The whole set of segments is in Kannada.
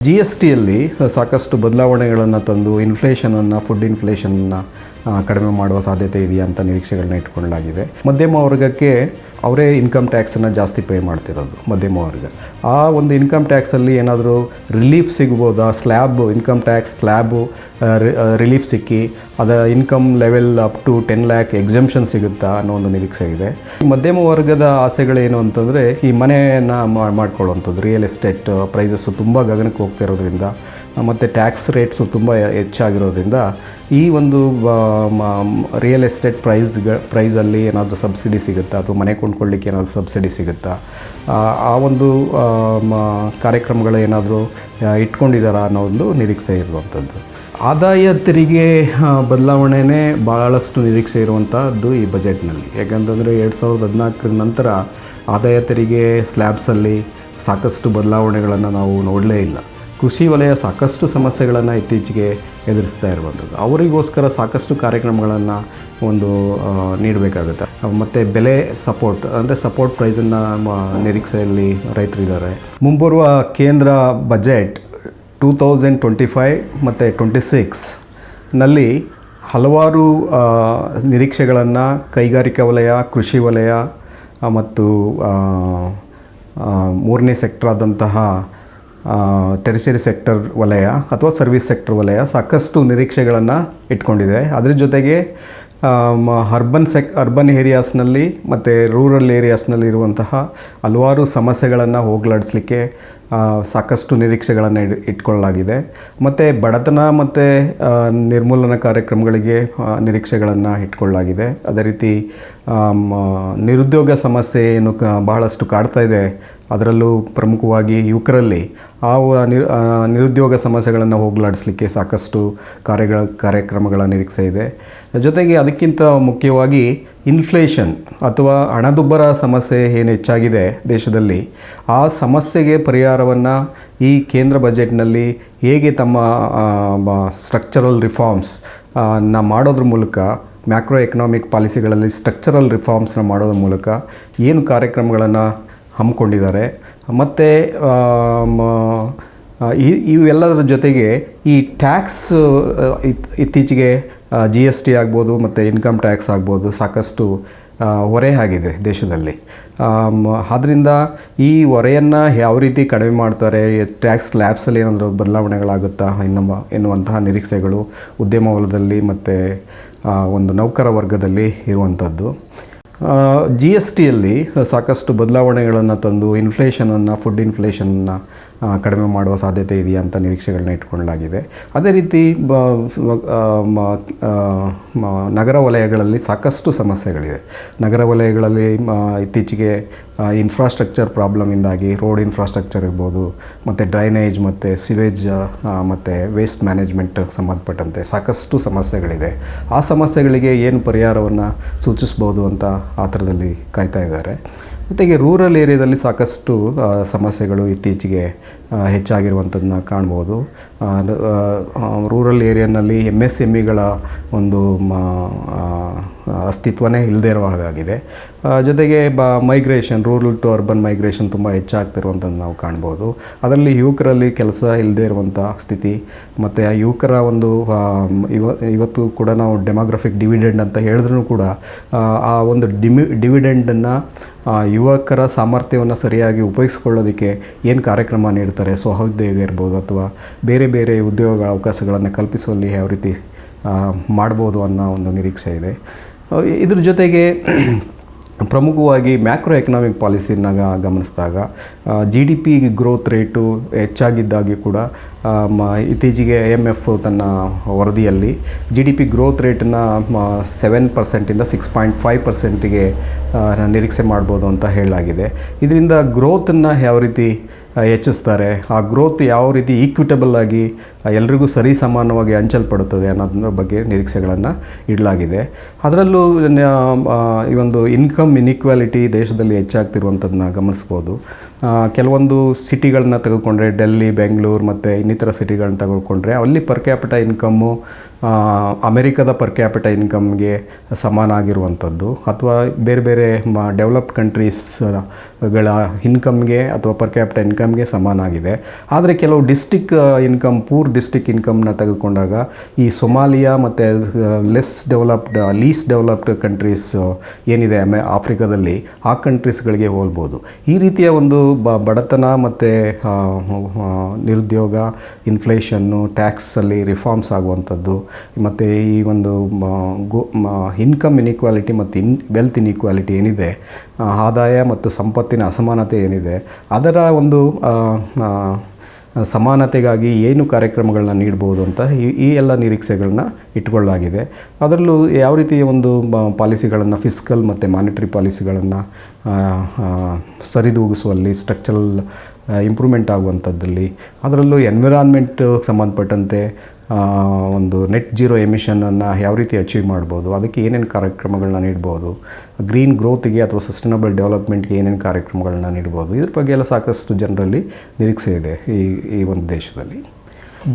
ಜಿ ಎಸ್ ಟಿಯಲ್ಲಿ ಸಾಕಷ್ಟು ಬದಲಾವಣೆಗಳನ್ನು ತಂದು ಇನ್ಫ್ಲೇಷನನ್ನು ಫುಡ್ ಇನ್ಫ್ಲೇಷನನ್ನು ಕಡಿಮೆ ಮಾಡುವ ಸಾಧ್ಯತೆ ಇದೆಯಾ ಅಂತ ನಿರೀಕ್ಷೆಗಳನ್ನ ಇಟ್ಕೊಳ್ಳಲಾಗಿದೆ ಮಧ್ಯಮ ವರ್ಗಕ್ಕೆ ಅವರೇ ಇನ್ಕಮ್ ಟ್ಯಾಕ್ಸನ್ನು ಜಾಸ್ತಿ ಪೇ ಮಾಡ್ತಿರೋದು ಮಧ್ಯಮ ವರ್ಗ. ಆ ಒಂದು ಇನ್ಕಮ್ ಟ್ಯಾಕ್ಸಲ್ಲಿ ಏನಾದರೂ ರಿಲೀಫ್ ಸಿಗ್ಬೋದಾ? Slab income tax slab relief ಸಿಕ್ಕಿ ಅದರ income level up to ten lakh exemption ಸಿಗುತ್ತಾ ಅನ್ನೋ ಒಂದು ನಿರೀಕ್ಷೆ ಇದೆ. ಮಧ್ಯಮ ವರ್ಗದ ಆಸೆಗಳೇನು ಅಂತಂದರೆ ಈ ಮನೆಯನ್ನು ಮಾಡ್ಕೊಳ್ಳೋವಂಥದ್ದು ರಿಯಲ್ ಎಸ್ಟೇಟ್ ಪ್ರೈಸಸ್ಸು ತುಂಬ ಗಗನಕ್ಕೆ ಹೋಗ್ತಿರೋದ್ರಿಂದ ಮತ್ತು ಟ್ಯಾಕ್ಸ್ ರೇಟ್ಸು ತುಂಬ ಹೆಚ್ಚಾಗಿರೋದ್ರಿಂದ ಈ ಒಂದು ರಿಯಲ್ ಎಸ್ಟೇಟ್ ಪ್ರೈಸ್ಗ ಪ್ರೈಸಲ್ಲಿ ಏನಾದರೂ ಸಬ್ಸಿಡಿ ಸಿಗುತ್ತಾ? ಅಥವಾ ಮನೆ ಕೊಂಡ್ಕೊಳ್ಳಿಕ್ಕೆ ಏನಾದರೂ ಸಬ್ಸಿಡಿ ಸಿಗುತ್ತಾ? ಆ, ಒಂದು ಕಾರ್ಯಕ್ರಮಗಳು ಏನಾದರೂ ಇಟ್ಕೊಂಡಿದ್ದಾರಾ ಅನ್ನೋ ಒಂದು ನಿರೀಕ್ಷೆ ಇರುವಂಥದ್ದು. ಆದಾಯ ತೆರಿಗೆ ಬದಲಾವಣೆನೇ ಭಾಳಷ್ಟು ನಿರೀಕ್ಷೆ ಇರುವಂಥದ್ದು ಈ ಬಜೆಟ್ನಲ್ಲಿ. ಯಾಕಂತಂದರೆ ಎರಡು ಸಾವಿರದ ಹದಿನಾಲ್ಕರ ನಂತರ ಆದಾಯ ತೆರಿಗೆ ಸ್ಲ್ಯಾಬ್ಸಲ್ಲಿ ಸಾಕಷ್ಟು ಬದಲಾವಣೆಗಳನ್ನು ನಾವು ನೋಡಲೇ ಇಲ್ಲ. ಕೃಷಿ ವಲಯ ಸಾಕಷ್ಟು ಸಮಸ್ಯೆಗಳನ್ನು ಇತ್ತೀಚೆಗೆ ಎದುರಿಸ್ತಾ ಇರುವಂಥದ್ದು. ಅವರಿಗೋಸ್ಕರ ಸಾಕಷ್ಟು ಕಾರ್ಯಕ್ರಮಗಳನ್ನು ಒಂದು ನೀಡಬೇಕಾಗುತ್ತೆ. ಮತ್ತು ಬೆಲೆ ಸಪೋರ್ಟ್, ಅಂದರೆ ಸಪೋರ್ಟ್ ಪ್ರೈಸನ್ನು ನಿರೀಕ್ಷೆಯಲ್ಲಿ ರೈತರಿದ್ದಾರೆ. ಮುಂಬರುವ ಕೇಂದ್ರ budget two thousand twenty five ಮತ್ತು ಟ್ವೆಂಟಿ ಸಿಕ್ಸ್ನಲ್ಲಿ ಹಲವಾರು ನಿರೀಕ್ಷೆಗಳನ್ನು ಕೈಗಾರಿಕಾ ವಲಯ, ಕೃಷಿ ವಲಯ ಮತ್ತು ಮೂರನೇ ಸೆಕ್ಟರ್ ಆದಂತಹ ಟೆರಿಸರಿ ಸೆಕ್ಟರ್ ವಲಯ ಅಥವಾ ಸರ್ವಿಸ್ ಸೆಕ್ಟರ್ ವಲಯ ಸಾಕಷ್ಟು ನಿರೀಕ್ಷೆಗಳನ್ನು ಇಟ್ಕೊಂಡಿದೆ. ಅದ್ರ ಜೊತೆಗೆ ಅರ್ಬನ್ ಸೆಕ್ ಅರ್ಬನ್ ಏರಿಯಾಸ್ನಲ್ಲಿ ಮತ್ತು ರೂರಲ್ ಏರಿಯಾಸ್ನಲ್ಲಿ ಇರುವಂತಹ ಹಲವಾರು ಸಮಸ್ಯೆಗಳನ್ನು ಹೋಗಲಾಡಿಸ್ಲಿಕ್ಕೆ ಸಾಕಷ್ಟು ನಿರೀಕ್ಷೆಗಳನ್ನು ಇಡ್ ಇಟ್ಕೊಳ್ಳಲಾಗಿದೆ. ಮತ್ತು ಬಡತನ ಮತ್ತು ನಿರ್ಮೂಲನ ಕಾರ್ಯಕ್ರಮಗಳಿಗೆ ನಿರೀಕ್ಷೆಗಳನ್ನು ಇಟ್ಕೊಳ್ಳಲಾಗಿದೆ. ಅದೇ ರೀತಿ ನಿರುದ್ಯೋಗ ಸಮಸ್ಯೆ ಏನು ಕ ಬಹಳಷ್ಟು ಕಾಡ್ತಾ ಇದೆ. ಅದರಲ್ಲೂ ಪ್ರಮುಖವಾಗಿ ಯುವಕರಲ್ಲಿ ಆ, ನಿರುದ್ಯೋಗ ಸಮಸ್ಯೆಗಳನ್ನು ಹೋಗಲಾಡಿಸ್ಲಿಕ್ಕೆ ಸಾಕಷ್ಟು ಕಾರ್ಯಗಳ ಕಾರ್ಯಕ್ರಮಗಳ ನಿರೀಕ್ಷೆ ಇದೆ. ಜೊತೆಗೆ ಅದಕ್ಕಿಂತ ಮುಖ್ಯವಾಗಿ ಇನ್ಫ್ಲೇಷನ್ ಅಥವಾ ಹಣದುಬ್ಬರ ಸಮಸ್ಯೆ ಏನು ಹೆಚ್ಚಾಗಿದೆ ದೇಶದಲ್ಲಿ, ಆ ಸಮಸ್ಯೆಗೆ ಪರಿಹಾರವನ್ನು ಈ ಕೇಂದ್ರ ಬಜೆಟ್ನಲ್ಲಿ ಹೇಗೆ ತಮ್ಮ ಸ್ಟ್ರಕ್ಚರಲ್ ರಿಫಾರ್ಮ್ಸ್ನ ಮಾಡೋದ್ರ ಮೂಲಕ ಮ್ಯಾಕ್ರೋ ಎಕನಾಮಿಕ್ ಪಾಲಿಸಿಗಳಲ್ಲಿ ಸ್ಟ್ರಕ್ಚರಲ್ ರಿಫಾರ್ಮ್ಸ್ನ ಮಾಡೋದ್ರ ಮೂಲಕ ಏನು ಕಾರ್ಯಕ್ರಮಗಳನ್ನು ಹಮ್ಮಿಕೊಂಡಿದ್ದಾರೆ. ಮತ್ತು ಇವೆಲ್ಲದರ ಜೊತೆಗೆ ಈ ಟ್ಯಾಕ್ಸ್ ಇತ್ತೀಚೆಗೆ ಜಿ ಎಸ್ ಟಿ ಆಗ್ಬೋದು ಮತ್ತು ಇನ್ಕಮ್ ಟ್ಯಾಕ್ಸ್ ಆಗ್ಬೋದು ಸಾಕಷ್ಟು ಹೊರೆ ಆಗಿದೆ ದೇಶದಲ್ಲಿ. ಆದ್ದರಿಂದ ಈ ಹೊರೆಯನ್ನು ಯಾವ ರೀತಿ ಕಡಿಮೆ ಮಾಡ್ತಾರೆ ಟ್ಯಾಕ್ಸ್ ಲ್ಯಾಬ್ಸಲ್ಲಿ ಏನಾದರೂ ಬದಲಾವಣೆಗಳಾಗುತ್ತಾ ಎನ್ನುವ, ಎನ್ನುವಂತಹ ನಿರೀಕ್ಷೆಗಳು ಉದ್ಯಮ ವಲಯದಲ್ಲಿ ಮತ್ತು ಒಂದು ನೌಕರ ವರ್ಗದಲ್ಲಿ ಇರುವಂಥದ್ದು. ಜಿ ಎಸ್ ಟಿಯಲ್ಲಿ ಸಾಕಷ್ಟು ಬದಲಾವಣೆಗಳನ್ನು ತಂದು ಇನ್ಫ್ಲೇಷನನ್ನು ಫುಡ್ ಇನ್ಫ್ಲೇಷನನ್ನು ಕಡಿಮೆ ಮಾಡುವ ಸಾಧ್ಯತೆ ಇದೆಯಾ ಅಂತ ನಿರೀಕ್ಷೆಗಳನ್ನ ಇಟ್ಕೊಳ್ಳಲಾಗಿದೆ. ಅದೇ ರೀತಿ ನಗರ ವಲಯಗಳಲ್ಲಿ ಸಾಕಷ್ಟು ಸಮಸ್ಯೆಗಳಿದೆ ನಗರ ವಲಯಗಳಲ್ಲಿ ಇತ್ತೀಚೆಗೆ ಇನ್ಫ್ರಾಸ್ಟ್ರಕ್ಚರ್ ಪ್ರಾಬ್ಲಮಿಂದಾಗಿ ರೋಡ್ ಇನ್ಫ್ರಾಸ್ಟ್ರಕ್ಚರ್ ಇರ್ಬೋದು, ಮತ್ತು ಡ್ರೈನೇಜ್ ಮತ್ತು ಸಿವೇಜ್ ಮತ್ತು ವೇಸ್ಟ್ ಮ್ಯಾನೇಜ್ಮೆಂಟ್ ಸಂಬಂಧಪಟ್ಟಂತೆ ಸಾಕಷ್ಟು ಸಮಸ್ಯೆಗಳಿದೆ. ಆ ಸಮಸ್ಯೆಗಳಿಗೆ ಏನು ಪರಿಹಾರವನ್ನು ಸೂಚಿಸ್ಬೋದು ಅಂತ ಆ ಥರದಲ್ಲಿ ಕಾಯ್ತಾ ಇದ್ದಾರೆ. ಜೊತೆಗೆ ರೂರಲ್ ಏರಿಯಾದಲ್ಲಿ ಸಾಕಷ್ಟು ಸಮಸ್ಯೆಗಳು ಇತ್ತೀಚೆಗೆ ಹೆಚ್ಚಾಗಿರುವಂಥದ್ದನ್ನ ಕಾಣ್ಬೋದು. ರೂರಲ್ ಏರಿಯಾನಲ್ಲಿ ಎಂ ಎಸ್ ಎಂ ಇಗಳ ಒಂದು ಅಸ್ತಿತ್ವನೇ ಇಲ್ಲದೇ ಇರುವ ಹಾಗಾಗಿದೆ. ಜೊತೆಗೆ ಬ migration rural to urban migration ತುಂಬ ಹೆಚ್ಚಾಗ್ತಿರುವಂಥದ್ದು ನಾವು ಕಾಣ್ಬೋದು. ಅದರಲ್ಲಿ ಯುವಕರಲ್ಲಿ ಕೆಲಸ ಇಲ್ಲದೇ ಇರುವಂಥ ಸ್ಥಿತಿ, ಮತ್ತು ಆ ಯುವಕರ ಒಂದು ಇವ, ಇವತ್ತು ಕೂಡ ನಾವು ಡೆಮೋಗ್ರಫಿಕ್ ಡಿವಿಡೆಂಡ್ ಅಂತ ಹೇಳಿದ್ರೂ ಕೂಡ, ಆ ಒಂದು ಡಿಮಿ ಡಿವಿಡೆಂಡನ್ನು ಯುವಕರ ಸಾಮರ್ಥ್ಯವನ್ನು ಸರಿಯಾಗಿ ಉಪಯೋಗಿಸ್ಕೊಳ್ಳೋದಕ್ಕೆ ಏನು ಕಾರ್ಯಕ್ರಮ ನೀಡ್ತಾರೆ? ಸ್ವಉದ್ಯೋಗ ಇರ್ಬೋದು ಅಥವಾ ಬೇರೆ ಬೇರೆ ಉದ್ಯೋಗ ಅವಕಾಶಗಳನ್ನು ಕಲ್ಪಿಸುವಲ್ಲಿ ಯಾವ ರೀತಿ ಮಾಡ್ಬೋದು ಅನ್ನೋ ಒಂದು ನಿರೀಕ್ಷೆ ಇದೆ. ಇದ್ರ ಜೊತೆಗೆ ಪ್ರಮುಖವಾಗಿ ಮ್ಯಾಕ್ರೋ ಎಕನಾಮಿಕ್ ಪಾಲಿಸಿನ ಗಮನಿಸಿದಾಗ G D P growth rate ಹೆಚ್ಚಾಗಿದ್ದಾಗಿ ಕೂಡ ಇತ್ತೀಚೆಗೆ ಐ ಎಂ ಎಫ್ ತನ್ನ ವರದಿಯಲ್ಲಿ ಜಿ ಡಿ ಪಿ ಗ್ರೋತ್ ರೇಟನ್ನು ಸೆವೆನ್ ಪರ್ಸೆಂಟಿಂದ ಸಿಕ್ಸ್ ಪಾಯಿಂಟ್ ಫೈವ್ ಪರ್ಸೆಂಟಿಗೆ ನಿರೀಕ್ಷೆ ಮಾಡ್ಬೋದು ಅಂತ ಹೇಳಲಾಗಿದೆ. ಇದರಿಂದ ಗ್ರೋತನ್ನು ಯಾವ ರೀತಿ ಹೆಚ್ಚಿಸ್ತಾರೆ. ಆ ಗ್ರೋತ್ ಯಾವ ರೀತಿ ಈಕ್ವಿಟಬಲ್ ಆಗಿ ಎಲ್ರಿಗೂ ಸರಿ ಸಮಾನವಾಗಿ ಹಂಚಲ್ಪಡುತ್ತದೆ ಅನ್ನೋದ್ರ ಬಗ್ಗೆ ನಿರೀಕ್ಷೆಗಳನ್ನು ಇಡಲಾಗಿದೆ. ಅದರಲ್ಲೂ ಈ ಒಂದು ಇನ್ಕಮ್ ಇನ್ಇಕ್ವಾಲಿಟಿ ದೇಶದಲ್ಲಿ ಹೆಚ್ಚಾಗ್ತಿರುವಂಥದ್ದನ್ನ ಗಮನಿಸ್ಬೋದು. ಕೆಲವೊಂದು ಸಿಟಿಗಳನ್ನ ತೆಗೆದುಕೊಂಡ್ರೆ ಡೆಲ್ಲಿ ಬೆಂಗಳೂರು ಮತ್ತು ಇನ್ನಿತರ ಸಿಟಿಗಳನ್ನ ತೆಗೆದುಕೊಂಡ್ರೆ, ಅಲ್ಲಿ ಪರ್ ಕ್ಯಾಪಿಟ ಇನ್ಕಮ್ಮು ಅಮೆರಿಕದ ಪರ್ ಕ್ಯಾಪಿಟ ಇನ್ಕಮ್ಗೆ ಸಮಾನ ಆಗಿರುವಂಥದ್ದು ಅಥವಾ ಬೇರೆ ಬೇರೆ ಡೆವಲಪ್ಡ್ ಕಂಟ್ರೀಸ್ಗಳ ಇನ್ಕಮ್ಗೆ ಅಥವಾ ಪರ್ ಕ್ಯಾಪಿಟ ಇನ್ಕಮ್ಗೆ ಆಗಿದೆ ಆದರೆ ಕೆಲವು ಡಿಸ್ಟಿಕ್ ಇನ್ಕಮ್, ಪೂರ್ ಡಿಸ್ಟಿಕ್ ಇನ್ಕಮ್ನ ತೆಗೆದುಕೊಂಡಾಗ ಈ ಸೊಮಾಲಿಯಾ ಮತ್ತು less developed, least developed countries ಏನಿದೆ, ಅಮೆ, ಆಫ್ರಿಕಾದಲ್ಲಿ ಆ ಕಂಟ್ರೀಸ್ಗಳಿಗೆ ಹೋಲ್ಬೋದು. ಈ ರೀತಿಯ ಒಂದು ಬ, ಬಡತನ ಮತ್ತು ನಿರುದ್ಯೋಗ, ಇನ್ಫ್ಲೇಷನ್ನು, ಟ್ಯಾಕ್ಸಲ್ಲಿ ರಿಫಾರ್ಮ್ಸ್ ಆಗುವಂಥದ್ದು ಮತ್ತು ಈ ಒಂದು ಗೋ ಇನ್ಕಮ್ ಇನ್ಇಕ್ವಾಲಿಟಿ ಮತ್ತು ಇನ್ ವೆಲ್ತ್ ಇನ್ಇಕ್ವಾಲಿಟಿ ಏನಿದೆ ಆದಾಯ ಮತ್ತು ಸಂಪತ್ತಿನ ಅಸಮಾನತೆ ಏನಿದೆ, ಅದರ ಒಂದು ಸಮಾನತೆಗಾಗಿ ಏನು ಕಾರ್ಯಕ್ರಮಗಳನ್ನ ನೀಡ್ಬೋದು ಅಂತ ಈ ಈ ಎಲ್ಲ ನಿರೀಕ್ಷೆಗಳನ್ನ ಇಟ್ಕೊಳ್ಳಲಾಗಿದೆ ಅದರಲ್ಲೂ ಯಾವ ರೀತಿಯ ಒಂದು ಪಾಲಿಸಿಗಳನ್ನು ಫಿಸ್ಕಲ್ ಮತ್ತು ಮಾನಿಟರಿ ಪಾಲಿಸಿಗಳನ್ನು ಸರಿದೂಗಿಸುವಲ್ಲಿ ಸ್ಟ್ರಕ್ಚರಲ್ ಇಂಪ್ರೂವ್ಮೆಂಟ್ ಆಗುವಂಥದ್ದಲ್ಲಿ ಅದರಲ್ಲೂ ಎನ್ವಿರಾನ್ಮೆಂಟ್ ಸಂಬಂಧಪಟ್ಟಂತೆ ಒಂದು ನೆಟ್ ಜೀರೋ ಎಮಿಷನನ್ನು ಯಾವ ರೀತಿ ಅಚೀವ್ ಮಾಡ್ಬೋದು, ಅದಕ್ಕೆ ಏನೇನು ಕಾರ್ಯಕ್ರಮಗಳನ್ನ ನೀಡ್ಬೋದು ಗ್ರೀನ್ ಗ್ರೋತಿಗೆ ಅಥವಾ ಸಸ್ಟೈನಬಲ್ ಡೆವಲಪ್ಮೆಂಟ್ಗೆ ಏನೇನು ಕಾರ್ಯಕ್ರಮಗಳನ್ನ ನೀಡ್ಬೋದು, ಇದ್ರ ಬಗ್ಗೆ ಎಲ್ಲ ಸಾಕಷ್ಟು ಜನರಲ್ಲಿ ನಿರೀಕ್ಷೆ ಇದೆ ಈ ಈ ಒಂದು ದೇಶದಲ್ಲಿ.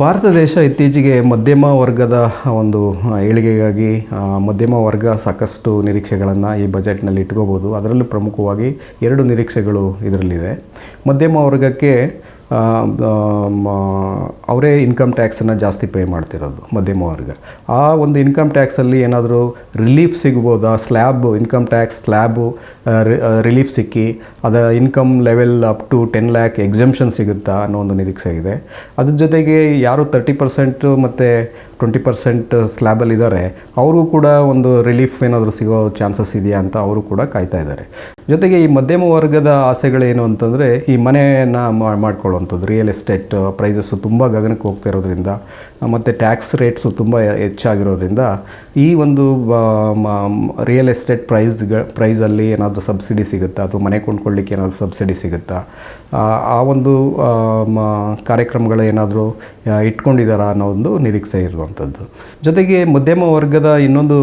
ಭಾರತ ದೇಶ ಇತ್ತೀಚೆಗೆ ಮಧ್ಯಮ ವರ್ಗದ ಒಂದು ಏಳಿಗೆಗಾಗಿ ಮಧ್ಯಮ ವರ್ಗ ಸಾಕಷ್ಟು ನಿರೀಕ್ಷೆಗಳನ್ನು ಈ ಬಜೆಟ್ನಲ್ಲಿ ಇಟ್ಕೋಬೋದು. ಅದರಲ್ಲೂ ಪ್ರಮುಖವಾಗಿ ಎರಡು ನಿರೀಕ್ಷೆಗಳು ಇದರಲ್ಲಿದೆ. ಮಧ್ಯಮ ವರ್ಗಕ್ಕೆ ಅವರೇ ಇನ್ಕಮ್ ಟ್ಯಾಕ್ಸನ್ನು ಜಾಸ್ತಿ ಪೇ ಮಾಡ್ತಿರೋದು ಮಧ್ಯಮ ವರ್ಗ. ಆ ಒಂದು ಇನ್ಕಮ್ ಟ್ಯಾಕ್ಸಲ್ಲಿ ಏನಾದರೂ ರಿಲೀಫ್ ಸಿಗ್ಬೋದಾ? Slab income tax slab relief ಸಿಕ್ಕಿ ಅದರ income level up to ten lakh exemption ಸಿಗುತ್ತಾ ಅನ್ನೋ ಒಂದು ನಿರೀಕ್ಷೆ ಇದೆ. ಅದ್ರ ಜೊತೆಗೆ ಯಾರು ತರ್ಟಿ ಪರ್ಸೆಂಟು ಮತ್ತು ಟ್ವೆಂಟಿ ಪರ್ಸೆಂಟ್ ಸ್ಲ್ಯಾಬಲ್ಲಿದ್ದಾರೆ ಇದ್ದಾರೆ ಅವರು ಕೂಡ ಒಂದು ರಿಲೀಫ್ ಏನಾದರೂ ಸಿಗೋ ಚಾನ್ಸಸ್ ಇದೆಯಾ ಅಂತ ಅವರು ಕೂಡ ಕಾಯ್ತಾ ಇದ್ದಾರೆ ಜೊತೆಗೆ ಈ ಮಧ್ಯಮ ವರ್ಗದ ಆಸೆಗಳೇನು ಅಂತಂದರೆ ಈ ಮನೆಯನ್ನು ಮಾಡ್ಕೊಳ್ಳುವಂಥದ್ದು ರಿಯಲ್ ಎಸ್ಟೇಟ್ ಪ್ರೈಸಸ್ಸು ತುಂಬ ಗಗನಕ್ಕೆ ಹೋಗ್ತಾ ಇರೋದ್ರಿಂದ ಮತ್ತು ಟ್ಯಾಕ್ಸ್ ರೇಟ್ಸು ತುಂಬ ಹೆಚ್ಚಾಗಿರೋದ್ರಿಂದ ಈ ಒಂದು ರಿಯಲ್ ಎಸ್ಟೇಟ್ ಪ್ರೈಸ್ಗ ಪ್ರೈಸಲ್ಲಿ ಏನಾದರೂ ಸಬ್ಸಿಡಿ ಸಿಗುತ್ತಾ ಅಥವಾ ಮನೆ ಕೊಂಡ್ಕೊಳ್ಳಿಕ್ಕೆ ಏನಾದರೂ ಸಬ್ಸಿಡಿ ಸಿಗುತ್ತಾ ಆ, ಒಂದು ಕಾರ್ಯಕ್ರಮಗಳು ಏನಾದರೂ ಇಟ್ಕೊಂಡಿದ್ದಾರಾ ಅನ್ನೋ ಒಂದು ನಿರೀಕ್ಷೆ ಇರುವಂಥದ್ದು ಜೊತೆಗೆ ಮಧ್ಯಮ ವರ್ಗದ ಇನ್ನೊಂದು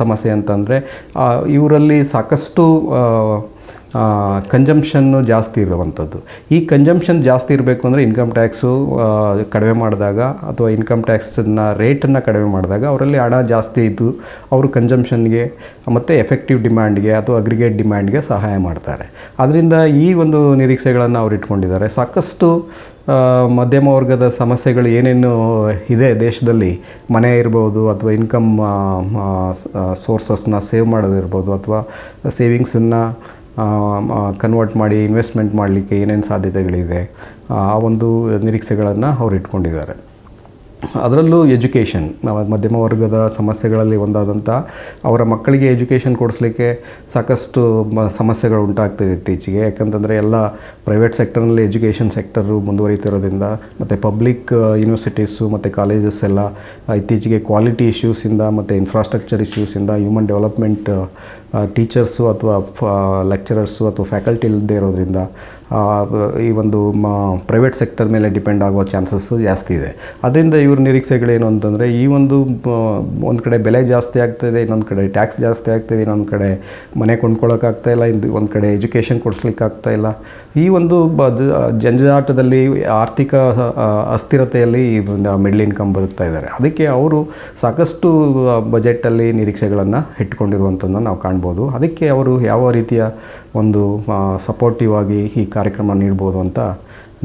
ಸಮಸ್ಯೆ ಅಂತಂದರೆ ಇವರಲ್ಲಿ ಸಾಕಷ್ಟು ಕಂಜಂಪ್ಷನ್ನು ಜಾಸ್ತಿ ಇರುವಂಥದ್ದು. ಈ ಕಂಜಂಪ್ಷನ್ ಜಾಸ್ತಿ ಇರಬೇಕು ಅಂದರೆ ಇನ್ಕಮ್ ಟ್ಯಾಕ್ಸು ಕಡಿಮೆ ಮಾಡಿದಾಗ ಅಥವಾ ಇನ್ಕಮ್ ಟ್ಯಾಕ್ಸನ್ನ ರೇಟನ್ನು ಕಡಿಮೆ ಮಾಡಿದಾಗ ಅವರಲ್ಲಿ ಹಣ ಜಾಸ್ತಿ ಇದ್ದು ಅವರು ಕಂಜಂಪ್ಷನ್ಗೆ ಮತ್ತು ಎಫೆಕ್ಟಿವ್ ಡಿಮ್ಯಾಂಡ್ಗೆ ಅಥವಾ ಅಗ್ರಿಗೇಟ್ ಡಿಮ್ಯಾಂಡ್ಗೆ ಸಹಾಯ ಮಾಡ್ತಾರೆ. ಅದರಿಂದ ಈ ಒಂದು ನಿರೀಕ್ಷೆಗಳನ್ನು ಅವರು ಇಟ್ಕೊಂಡಿದ್ದಾರೆ. ಸಾಕಷ್ಟು ಮಧ್ಯಮ ವರ್ಗದ ಸಮಸ್ಯೆಗಳು ಏನೇನು ಇದೆ ದೇಶದಲ್ಲಿ? ಮನೆ ಇರ್ಬೋದು ಅಥವಾ ಇನ್ಕಮ್ ಸೋರ್ಸಸ್ನ ಸೇವ್ ಮಾಡೋದಿರ್ಬೋದು ಅಥವಾ ಸೇವಿಂಗ್ಸನ್ನು ಕನ್ವರ್ಟ್ ಮಾಡಿ ಇನ್ವೆಸ್ಟ್ಮೆಂಟ್ ಮಾಡಲಿಕ್ಕೆ ಏನೇನು ಸಾಧ್ಯತೆಗಳಿದೆ? ಆ ಒಂದು ನಿರೀಕ್ಷೆಗಳನ್ನು ಅವ್ರು ಇಟ್ಕೊಂಡಿದ್ದಾರೆ. ಅದರಲ್ಲೂ ಎಜುಕೇಷನ್ ಮಧ್ಯಮ ವರ್ಗದ ಸಮಸ್ಯೆಗಳಲ್ಲಿ ಒಂದಾದಂಥ ಅವರ ಮಕ್ಕಳಿಗೆ ಎಜುಕೇಷನ್ ಕೊಡಿಸ್ಲಿಕ್ಕೆ ಸಾಕಷ್ಟು ಸಮಸ್ಯೆಗಳು ಉಂಟಾಗ್ತಿದೆ ಇತ್ತೀಚೆಗೆ. ಯಾಕಂತಂದರೆ ಎಲ್ಲ ಪ್ರೈವೇಟ್ ಸೆಕ್ಟರ್ನಲ್ಲಿ ಎಜುಕೇಷನ್ ಸೆಕ್ಟರು ಮುಂದುವರಿತಿರೋದ್ರಿಂದ ಮತ್ತು ಪಬ್ಲಿಕ್ ಯೂನಿವರ್ಸಿಟೀಸು ಮತ್ತು ಕಾಲೇಜಸ್ ಎಲ್ಲ ಇತ್ತೀಚೆಗೆ ಕ್ವಾಲಿಟಿ ಇಶ್ಯೂಸಿಂದ ಮತ್ತು ಇನ್ಫ್ರಾಸ್ಟ್ರಕ್ಚರ್ ಇಶ್ಯೂಸಿಂದ, ಹ್ಯೂಮನ್ ಡೆವಲಪ್ಮೆಂಟ್ ಟೀಚರ್ಸು ಅಥವಾ ಲೆಕ್ಚರರ್ಸು ಅಥವಾ ಫ್ಯಾಕಲ್ಟಿ ಇಲ್ಲದೆ ಇರೋದ್ರಿಂದ ಈ ಒಂದು, ಮ ಪ್ರೈವೇಟ್ ಸೆಕ್ಟರ್ ಮೇಲೆ ಡಿಪೆಂಡ್ ಆಗುವ ಚಾನ್ಸಸ್ಸು ಜಾಸ್ತಿ ಇದೆ. ಅದರಿಂದ ಇವ್ರ ನಿರೀಕ್ಷೆಗಳೇನು ಅಂತಂದರೆ, ಈ ಒಂದು ಒಂದು ಕಡೆ ಬೆಲೆ ಜಾಸ್ತಿ ಆಗ್ತಾಯಿದೆ ಇನ್ನೊಂದು ಕಡೆ ಟ್ಯಾಕ್ಸ್ ಜಾಸ್ತಿ ಆಗ್ತಾಯಿದೆ ಇನ್ನೊಂದು ಕಡೆ ಮನೆ ಕೊಂಡ್ಕೊಳ್ಳೋಕ್ಕಾಗ್ತಾಯಿಲ್ಲ ಇಂದು ಒಂದು ಕಡೆ ಎಜುಕೇಷನ್ ಕೊಡಿಸ್ಲಿಕ್ಕೆ ಇಲ್ಲ. ಈ ಒಂದು ಬ ಜಂಜಾಟದಲ್ಲಿ ಆರ್ಥಿಕ ಅಸ್ಥಿರತೆಯಲ್ಲಿ ಮಿಡ್ಲ್ ಇನ್ಕಮ್ ಬದುಕ್ತಾ ಇದ್ದಾರೆ. ಅದಕ್ಕೆ ಅವರು ಸಾಕಷ್ಟು ಬಜೆಟಲ್ಲಿ ನಿರೀಕ್ಷೆಗಳನ್ನು ಇಟ್ಕೊಂಡಿರುವಂಥದ್ದನ್ನು ನಾವು ಕಾಣ್ಬೋದು. ಅದಕ್ಕೆ ಅವರು ಯಾವ ರೀತಿಯ ಒಂದು ಸಪೋರ್ಟಿವ್ ಆಗಿ ಈ ಕಾರ್ಯಕ್ರಮ ನೀಡ್ಬೋದು ಅಂತ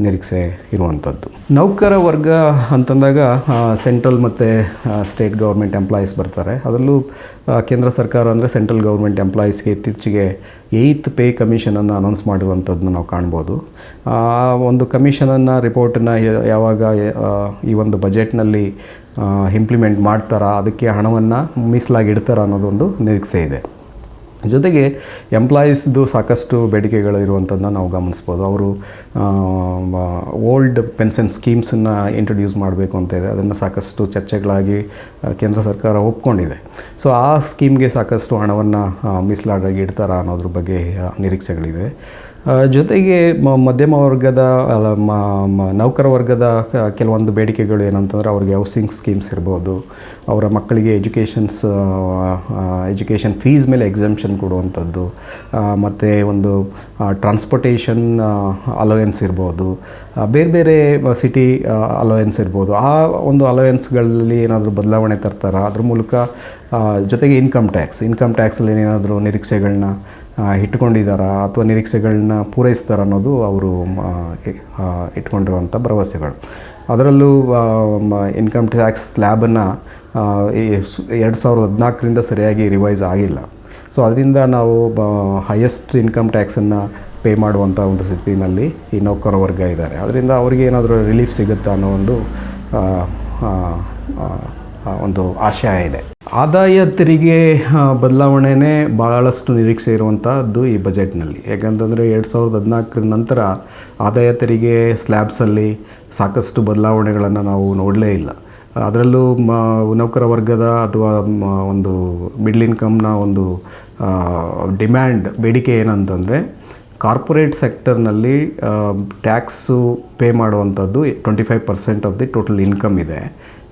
ನಿರೀಕ್ಷೆ ಇರುವಂಥದ್ದು ನೌಕರ ವರ್ಗ ಅಂತಂದಾಗ ಸೆಂಟ್ರಲ್ ಮತ್ತು ಸ್ಟೇಟ್ ಗೌರ್ಮೆಂಟ್ ಎಂಪ್ಲಾಯೀಸ್ ಬರ್ತಾರೆ. ಅದರಲ್ಲೂ ಕೇಂದ್ರ ಸರ್ಕಾರ ಅಂದರೆ ಸೆಂಟ್ರಲ್ ಗೌರ್ಮೆಂಟ್ ಎಂಪ್ಲಾಯೀಸ್ಗೆ ಇತ್ತೀಚೆಗೆ ಏಯ್ತ್ ಪೇ ಕಮಿಷನನ್ನು ಅನೌನ್ಸ್ ಮಾಡಿರುವಂಥದ್ದನ್ನು ನಾವು ಕಾಣ್ಬೋದು. ಆ, ಒಂದು ಕಮಿಷನನ್ನು ರಿಪೋರ್ಟನ್ನು ಯಾವಾಗ ಈ ಒಂದು ಬಜೆಟ್ನಲ್ಲಿ ಇಂಪ್ಲಿಮೆಂಟ್ ಮಾಡ್ತಾರಾ, ಅದಕ್ಕೆ ಹಣವನ್ನು ಮೀಸಲಾಗಿ ಇಡ್ತಾರಾ ಅನ್ನೋದೊಂದು ನಿರೀಕ್ಷೆ ಇದೆ. ಜೊತೆಗೆ ಎಂಪ್ಲಾಯೀಸ್ದು ಸಾಕಷ್ಟು ಬೇಡಿಕೆಗಳು ಇರುವಂಥದ್ದನ್ನ ನಾವು ಗಮನಿಸ್ಬೋದು. ಅವರು ಓಲ್ಡ್ ಪೆನ್ಷನ್ ಸ್ಕೀಮ್ಸನ್ನು ಇಂಟ್ರೊಡ್ಯೂಸ್ ಮಾಡಬೇಕು ಅಂತ ಇದೆ. ಅದನ್ನು ಸಾಕಷ್ಟು ಚರ್ಚೆಗಳಾಗಿ ಕೇಂದ್ರ ಸರ್ಕಾರ ಒಪ್ಕೊಂಡಿದೆ. ಸೊ ಆ ಸ್ಕೀಮ್ಗೆ ಸಾಕಷ್ಟು ಹಣವನ್ನು ಮೀಸಲಾಡಾಗಿ ಇಡ್ತಾರಾ ಅನ್ನೋದ್ರ ಬಗ್ಗೆ ನಿರೀಕ್ಷೆಗಳಿದೆ. ಜೊತೆಗೆ ಮಧ್ಯಮ ವರ್ಗದ ನೌಕರ ವರ್ಗದ ಕೆಲವೊಂದು ಬೇಡಿಕೆಗಳು ಏನಂತಂದರೆ ಅವ್ರಿಗೆ ಹೌಸಿಂಗ್ ಸ್ಕೀಮ್ಸ್ ಇರ್ಬೋದು, ಅವರ ಮಕ್ಕಳಿಗೆ ಎಜುಕೇಷನ್ಸ್ ಎಜುಕೇಷನ್ ಫೀಸ್ ಮೇಲೆ ಎಕ್ಸಮ್ಷನ್ ಕೊಡುವಂಥದ್ದು ಮತ್ತು ಒಂದು ಟ್ರಾನ್ಸ್ಪೋರ್ಟೇಷನ್ ಅಲೋಯೆನ್ಸ್ ಇರ್ಬೋದು ಬೇರೆ ಬೇರೆ ಸಿಟಿ ಅಲೋಯೆನ್ಸ್ ಇರ್ಬೋದು, ಆ ಒಂದು ಅಲವೆನ್ಸ್ಗಳಲ್ಲಿ ಏನಾದರೂ ಬದಲಾವಣೆ ತರ್ತಾರ? ಅದ್ರ ಮೂಲಕ ಜೊತೆಗೆ ಇನ್ಕಮ್ ಟ್ಯಾಕ್ಸ್ ಇನ್ಕಮ್ ಟ್ಯಾಕ್ಸಲ್ಲಿ ಏನಾದರೂ ನಿರೀಕ್ಷೆಗಳನ್ನ ಇಟ್ಕೊಂಡಿದ್ದಾರಾ ಅಥವಾ ನಿರೀಕ್ಷೆಗಳನ್ನ ಪೂರೈಸ್ತಾರ ಅನ್ನೋದು ಅವರು ಇಟ್ಕೊಂಡಿರುವಂಥ ಭರವಸೆಗಳು. ಅದರಲ್ಲೂ ಇನ್ಕಮ್ ಟ್ಯಾಕ್ಸ್ ಸ್ಲ್ಯಾಬನ್ನು ಎರಡು ಸಾವಿರದ ಹದಿನಾಲ್ಕರಿಂದ ಸರಿಯಾಗಿ ರಿವೈಸ್ ಆಗಿಲ್ಲ. ಸೊ ಅದರಿಂದ ನಾವು ಬ ಹೈಯೆಸ್ಟ್ ಇನ್ಕಮ್ ಟ್ಯಾಕ್ಸನ್ನು ಪೇ ಮಾಡುವಂಥ ಒಂದು ಸ್ಥಿತಿನಲ್ಲಿ ಈ ನೌಕರ ವರ್ಗ ಇದ್ದಾರೆ. ಅದರಿಂದ ಅವರಿಗೆ ಏನಾದರೂ ರಿಲೀಫ್ ಸಿಗುತ್ತಾ ಅನ್ನೋ ಒಂದು ಒಂದು ಆಶಯ ಇದೆ. ಆದಾಯ ತೆರಿಗೆ ಬದಲಾವಣೆನೇ ಭಾಳಷ್ಟು ನಿರೀಕ್ಷೆ ಇರುವಂಥದ್ದು ಈ ಬಜೆಟ್ನಲ್ಲಿ. ಯಾಕಂತಂದರೆ ಎರಡು ಸಾವಿರದ ಹದಿನಾಲ್ಕರ ನಂತರ ಆದಾಯ ತೆರಿಗೆ ಸ್ಲ್ಯಾಬ್ಸಲ್ಲಿ ಸಾಕಷ್ಟು ಬದಲಾವಣೆಗಳನ್ನು ನಾವು ನೋಡಲೇ ಇಲ್ಲ. ಅದರಲ್ಲೂ ಮ, ನೌಕರ ವರ್ಗದ ಅಥವಾ ಒಂದು ಮಿಡ್ಲ್ ಇನ್ಕಮ್ನ ಒಂದು ಡಿಮ್ಯಾಂಡ್, ಬೇಡಿಕೆ ಏನಂತಂದರೆ ಕಾರ್ಪೊರೇಟ್ ಸೆಕ್ಟರ್ನಲ್ಲಿ ಟ್ಯಾಕ್ಸು ಪೇ ಮಾಡುವಂಥದ್ದು twenty five percent of the total income ಇದೆ.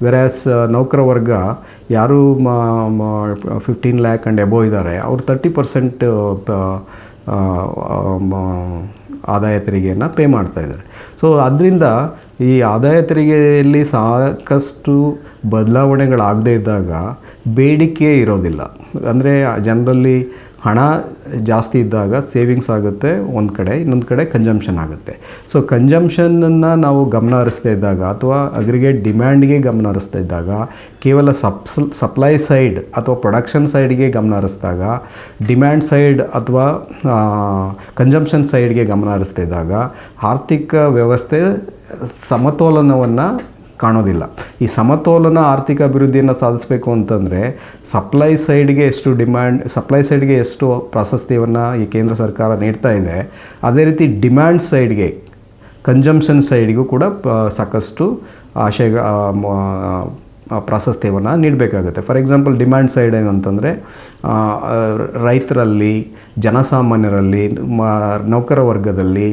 ವೆರಾಸ್ ನೌಕರ ವರ್ಗ ಯಾರು ಫಿಫ್ಟೀನ್ ಲ್ಯಾಕ್ ಆ್ಯಂಡ್ ಎಬೋ ಇದ್ದಾರೆ. ಅವ್ರು ತರ್ಟಿ ಪರ್ಸೆಂಟ್ ಆದಾಯ ತೆರಿಗೆಯನ್ನು ಪೇ ಮಾಡ್ತಾ ಇದ್ದಾರೆ. ಸೊ ಅದರಿಂದ ಈ ಆದಾಯ ತೆರಿಗೆಯಲ್ಲಿ ಸಾಕಷ್ಟು ಬದಲಾವಣೆಗಳಾಗದೇ ಇದ್ದಾಗ ಬೇಡಿಕೆ ಇರೋದಿಲ್ಲ. ಅಂದರೆ, ಜನರಲ್ಲಿ ಹಣ ಜಾಸ್ತಿ ಇದ್ದಾಗ ಸೇವಿಂಗ್ಸ್ ಆಗುತ್ತೆ ಒಂದು ಕಡೆ, ಇನ್ನೊಂದು ಕಡೆ ಕಂಜಂಪ್ಷನ್ ಆಗುತ್ತೆ. ಸೊ ಕನ್ಜಂಪ್ಷನನ್ನು ನಾವು ಗಮನ ಹರಿಸ್ತಾ ಇದ್ದಾಗ ಅಥವಾ ಅಗ್ರಿಗೇಟ್ ಡಿಮ್ಯಾಂಡ್ಗೆ ಗಮನ ಹರಿಸ್ತಾ ಇದ್ದಾಗ, ಕೇವಲ ಸಪ್ಸ್ ಸಪ್ಲೈ ಸೈಡ್ ಅಥವಾ ಪ್ರೊಡಕ್ಷನ್ ಸೈಡ್ಗೆ ಗಮನ ಹರಿಸಿದಾಗ ಡಿಮ್ಯಾಂಡ್ ಸೈಡ್ ಅಥವಾ ಕನ್ಜಂಪ್ಷನ್ ಸೈಡ್ಗೆ ಗಮನ ಹರಿಸ್ತಾ ಇದ್ದಾಗ, ಆರ್ಥಿಕ ವ್ಯವಸ್ಥೆ ಸಮತೋಲನವನ್ನು ಕಾಣೋದಿಲ್ಲ. ಈ ಸಮತೋಲನ ಆರ್ಥಿಕ ಅಭಿವೃದ್ಧಿಯನ್ನು ಸಾಧಿಸಬೇಕು ಅಂತಂದರೆ ಸಪ್ಲೈ ಸೈಡ್ಗೆ ಎಷ್ಟು ಡಿಮ್ಯಾಂಡ್ ಸಪ್ಲೈ ಸೈಡ್ಗೆ ಎಷ್ಟು ಪ್ರಾಶಸ್ತ್ಯವನ್ನು ಈ ಕೇಂದ್ರ ಸರ್ಕಾರ ನೀಡ್ತಾ ಇದೆ, ಅದೇ ರೀತಿ ಡಿಮ್ಯಾಂಡ್ ಸೈಡ್ಗೆ ಕನ್ಸಂಪ್ಷನ್ ಸೈಡ್ಗೂ ಕೂಡ ಸಾಕಷ್ಟು ಆಶಯ ಪ್ರಾಶಸ್ತ್ಯವನ್ನು ನೀಡಬೇಕಾಗುತ್ತೆ. ಫಾರ್ ಎಕ್ಸಾಂಪಲ್ ಡಿಮ್ಯಾಂಡ್ ಸೈಡ್ ಏನಂತಂದರೆ ರೈತರಲ್ಲಿ, ಜನಸಾಮಾನ್ಯರಲ್ಲಿ, ಮ, ನೌಕರ ವರ್ಗದಲ್ಲಿ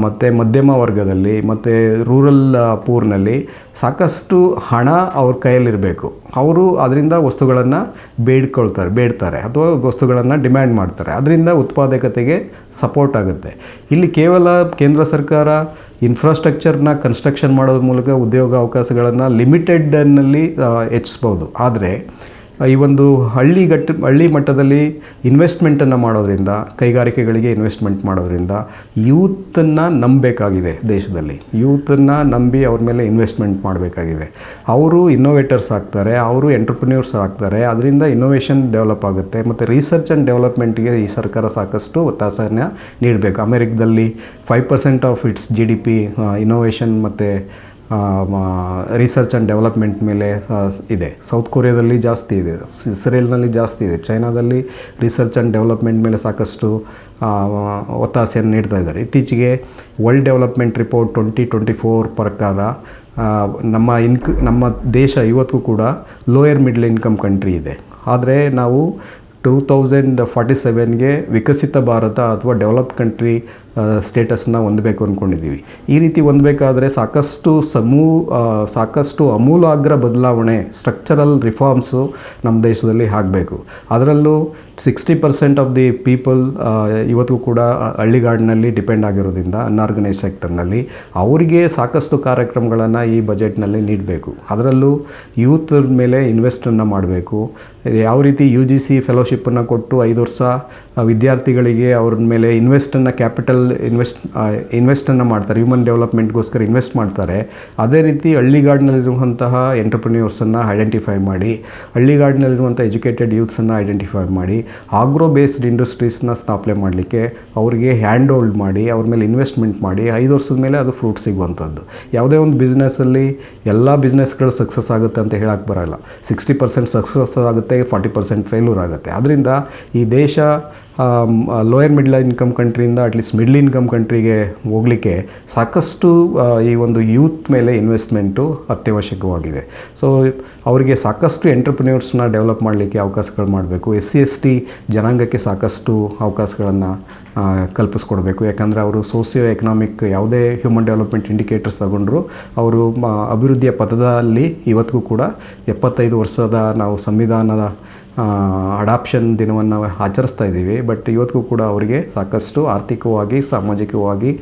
ಮತ್ತು ಮಧ್ಯಮ ವರ್ಗದಲ್ಲಿ, ಮತ್ತು ರೂರಲ್ ಪೂರ್ನಲ್ಲಿ ಸಾಕಷ್ಟು ಹಣ ಅವ್ರ ಕೈಯಲ್ಲಿರಬೇಕು. ಅವರು ಅದರಿಂದ ವಸ್ತುಗಳನ್ನು ಬೇಡ್ಕೊಳ್ತಾರೆ, ಬೇಡ್ತಾರೆ ಅಥವಾ ವಸ್ತುಗಳನ್ನು ಡಿಮ್ಯಾಂಡ್ ಮಾಡ್ತಾರೆ. ಅದರಿಂದ ಉತ್ಪಾದಕತೆಗೆ ಸಪೋರ್ಟ್ ಆಗುತ್ತೆ. ಇಲ್ಲಿ ಕೇವಲ ಕೇಂದ್ರ ಸರ್ಕಾರ ಇನ್ಫ್ರಾಸ್ಟ್ರಕ್ಚರ್ನ ಕನ್ಸ್ಟ್ರಕ್ಷನ್ ಮಾಡೋದ್ರ ಮೂಲಕ ಉದ್ಯೋಗ ಅವಕಾಶಗಳನ್ನು ಲಿಮಿಟೆಡ್ನಲ್ಲಿ ಹೆಚ್ಚಿಸ್ಬೋದು. ಆದರೆ ಈ ಒಂದು ಹಳ್ಳಿ ಗಟ್ಟ ಹಳ್ಳಿ ಮಟ್ಟದಲ್ಲಿ ಇನ್ವೆಸ್ಟ್ಮೆಂಟನ್ನು ಮಾಡೋದ್ರಿಂದ, ಕೈಗಾರಿಕೆಗಳಿಗೆ ಇನ್ವೆಸ್ಟ್ಮೆಂಟ್ ಮಾಡೋದ್ರಿಂದ ಯೂತನ್ನು ನಂಬಬೇಕಾಗಿದೆ ದೇಶದಲ್ಲಿ. ಯೂತನ್ನು ನಂಬಿ ಅವ್ರ ಮೇಲೆ ಇನ್ವೆಸ್ಟ್ಮೆಂಟ್ ಮಾಡಬೇಕಾಗಿದೆ. ಅವರು ಇನ್ನೋವೇಟರ್ಸ್ ಆಗ್ತಾರೆ, ಅವರು ಎಂಟರ್ಪ್ರಿನ್ಯೂರ್ಸ್ ಆಗ್ತಾರೆ, ಅದರಿಂದ ಇನ್ನೋವೇಷನ್ ಡೆವಲಪ್ ಆಗುತ್ತೆ, ಮತ್ತು ರಿಸರ್ಚ್ ಆ್ಯಂಡ್ ಡೆವಲಪ್ಮೆಂಟ್ಗೆ ಈ ಸರ್ಕಾರ ಸಾಕಷ್ಟು ಒತ್ತಾಸನ ನೀಡಬೇಕು. ಅಮೆರಿಕದಲ್ಲಿ five percent of its G D P innovation ಮತ್ತು ರಿಸರ್ಚ್ ಆ್ಯಂಡ್ ಡೆವಲಪ್ಮೆಂಟ್ ಮೇಲೆ ಇದೆ. ಸೌತ್ ಕೊರಿಯಾದಲ್ಲಿ ಜಾಸ್ತಿ ಇದೆ. ಇಸ್ರೇಲ್ನಲ್ಲಿ ಜಾಸ್ತಿ ಇದೆ. ಚೈನಾದಲ್ಲಿ ರಿಸರ್ಚ್ ಆ್ಯಂಡ್ ಡೆವಲಪ್ಮೆಂಟ್ ಮೇಲೆ ಸಾಕಷ್ಟು ಒತ್ತಾಸೆಯನ್ನು ನೀಡ್ತಾ ಇದ್ದಾರೆ. ಇತ್ತೀಚೆಗೆ world development report twenty twenty four ಪ್ರಕಾರ ನಮ್ಮ ಇನ್ಕ್ ನಮ್ಮ ದೇಶ ಇವತ್ತಿಗೂ ಕೂಡ ಲೋಯರ್ ಮಿಡ್ಲ್ ಇನ್ಕಮ್ ಕಂಟ್ರಿ ಇದೆ. ಆದರೆ ನಾವು ಟೂ ತೌಸಂಡ್ ಫಾರ್ಟಿ ಸೆವೆನ್ಗೆ ವಿಕಸಿತ ಭಾರತ ಅಥವಾ ಡೆವಲಪ್ಡ್ ಕಂಟ್ರಿ ಸ್ಟೇಟಸ್ನ ಹೊಂದಬೇಕು ಅಂದ್ಕೊಂಡಿದ್ದೀವಿ ಈ ರೀತಿ ಹೊಂದಬೇಕಾದ್ರೆ ಸಾಕಷ್ಟು ಸಮೂ ಸಾಕಷ್ಟು ಅಮೂಲಾಗ್ರ ಬದಲಾವಣೆ ಸ್ಟ್ರಕ್ಚರಲ್ ರಿಫಾರ್ಮ್ಸು ನಮ್ಮ ದೇಶದಲ್ಲಿ ಆಗಬೇಕು. ಅದರಲ್ಲೂ sixty percent of the people ಇವತ್ತು ಕೂಡ ಹಳ್ಳಿಗಾಡಿನಲ್ಲಿ ಡಿಪೆಂಡ್ ಆಗಿರೋದ್ರಿಂದ ಅನ್ಆರ್ಗನೈಸ್ ಸೆಕ್ಟರ್ನಲ್ಲಿ ಅವರಿಗೆ ಸಾಕಷ್ಟು ಕಾರ್ಯಕ್ರಮಗಳನ್ನು ಈ ಬಜೆಟ್ನಲ್ಲಿ ನೀಡಬೇಕು. ಅದರಲ್ಲೂ ಯೂತ್ ಮೇಲೆ ಇನ್ವೆಸ್ಟನ್ನು ಮಾಡಬೇಕು. ಯಾವ ರೀತಿ ಯು ಜಿ ಸಿ ಫೆಲೋಶಿಪ್ಪನ್ನು ಕೊಟ್ಟು ಐದು ವರ್ಷ ವಿದ್ಯಾರ್ಥಿಗಳಿಗೆ ಅವ್ರ ಮೇಲೆ ಇನ್ವೆಸ್ಟನ್ನು ಕ್ಯಾಪಿಟಲ್ ಇನ್ವೆಸ್ಟ್ ಇನ್ವೆಸ್ಟನ್ನು ಮಾಡ್ತಾರೆ. ಹ್ಯೂಮನ್ ಡೆವಲಪ್ಮೆಂಟ್ಗೋಸ್ಕರ ಇನ್ವೆಸ್ಟ್ ಮಾಡ್ತಾರೆ. ಅದೇ ರೀತಿ ಹಳ್ಳಿಗಾಡಿನಲ್ಲಿರುವಂತಹ ಎಂಟರ್ಪ್ರಿನ್ಯೂರ್ಸನ್ನು ಐಡೆಂಟಿಫೈ ಮಾಡಿ ಹಳ್ಳಿಗಾಡಿನಲ್ಲಿರುವಂಥ ಎಜುಕೇಟೆಡ್ ಯೂತ್ಸನ್ನು ಐಡೆಂಟಿಫೈ ಮಾಡಿ ಆಗ್ರೋ ಬೇಸ್ಡ್ ಇಂಡಸ್ಟ್ರೀಸ್ನ ಸ್ಥಾಪನೆ ಮಾಡಲಿಕ್ಕೆ ಅವರಿಗೆ ಹ್ಯಾಂಡ್ ಹೋಲ್ಡ್ ಮಾಡಿ, ಅವ್ರ ಮೇಲೆ ಇನ್ವೆಸ್ಟ್ಮೆಂಟ್ ಮಾಡಿ, ಐದು ವರ್ಷದ ಮೇಲೆ ಅದು ಫ್ರೂಟ್ ಸಿಗುವಂಥದ್ದು ಯಾವುದೇ ಒಂದು ಬಿಸ್ನೆಸ್ಸಲ್ಲಿ ಎಲ್ಲ ಬಿಸ್ನೆಸ್ಗಳು ಸಕ್ಸಸ್ ಆಗುತ್ತೆ ಅಂತ ಹೇಳಕ್ಕೆ ಬರೋಲ್ಲ. ಸಿಕ್ಸ್ಟಿ ಪರ್ಸೆಂಟ್ ಸಕ್ಸಸ್ ಆಗುತ್ತೆ ಫಾರ್ಟಿ ಪರ್ಸೆಂಟ್ ಫೇಲ್ಯೂರ್ ಆಗುತ್ತೆ. ಅದರಿಂದ ಈ ದೇಶ ಲೋಯರ್ ಮಿಡ್ಲ್ ಇನ್ಕಮ್ ಕಂಟ್ರಿಯಿಂದ ಅಟ್ಲೀಸ್ಟ್ ಮಿಡ್ಲ್ ಇನ್ಕಮ್ ಕಂಟ್ರಿಗೆ ಹೋಗಲಿಕ್ಕೆ ಸಾಕಷ್ಟು ಈ ಒಂದು ಯೂತ್ ಮೇಲೆ ಇನ್ವೆಸ್ಟ್ಮೆಂಟು ಅತ್ಯವಶ್ಯಕವಾಗಿದೆ. ಸೊ ಅವರಿಗೆ ಸಾಕಷ್ಟು ಎಂಟರ್ಪ್ರಿನ್ಯೂರ್ಸ್ನ ಡೆವಲಪ್ ಮಾಡಲಿಕ್ಕೆ ಅವಕಾಶಗಳು ಮಾಡಬೇಕು. ಎಸ್ ಸಿ ಎಸ್ ಟಿ ಜನಾಂಗಕ್ಕೆ ಸಾಕಷ್ಟು ಅವಕಾಶಗಳನ್ನು ಕಲ್ಪಿಸ್ಕೊಡ್ಬೇಕು. ಯಾಕಂದರೆ ಅವರು ಸೋಸಿಯೋ ಎಕನಾಮಿಕ್ ಯಾವುದೇ ಹ್ಯೂಮನ್ ಡೆವಲಪ್ಮೆಂಟ್ ಇಂಡಿಕೇಟರ್ಸ್ ತಗೊಂಡ್ರು, ಅವರು ಅಭಿವೃದ್ಧಿಯ ಪಥದಲ್ಲಿ ಇವತ್ತಿಗೂ ಕೂಡ ಎಪ್ಪತ್ತೈದು ವರ್ಷದ ನಾವು ಸಂವಿಧಾನದ ಅಡಾಪ್ಷನ್ ದಿನವನ್ನು ಆಚರಿಸ್ತಾ ಇದ್ದೀವಿ. ಬಟ್ ಇವತ್ತಿಗೂ ಕೂಡ ಅವರಿಗೆ ಸಾಕಷ್ಟು ಆರ್ಥಿಕವಾಗಿ, ಸಾಮಾಜಿಕವಾಗಿ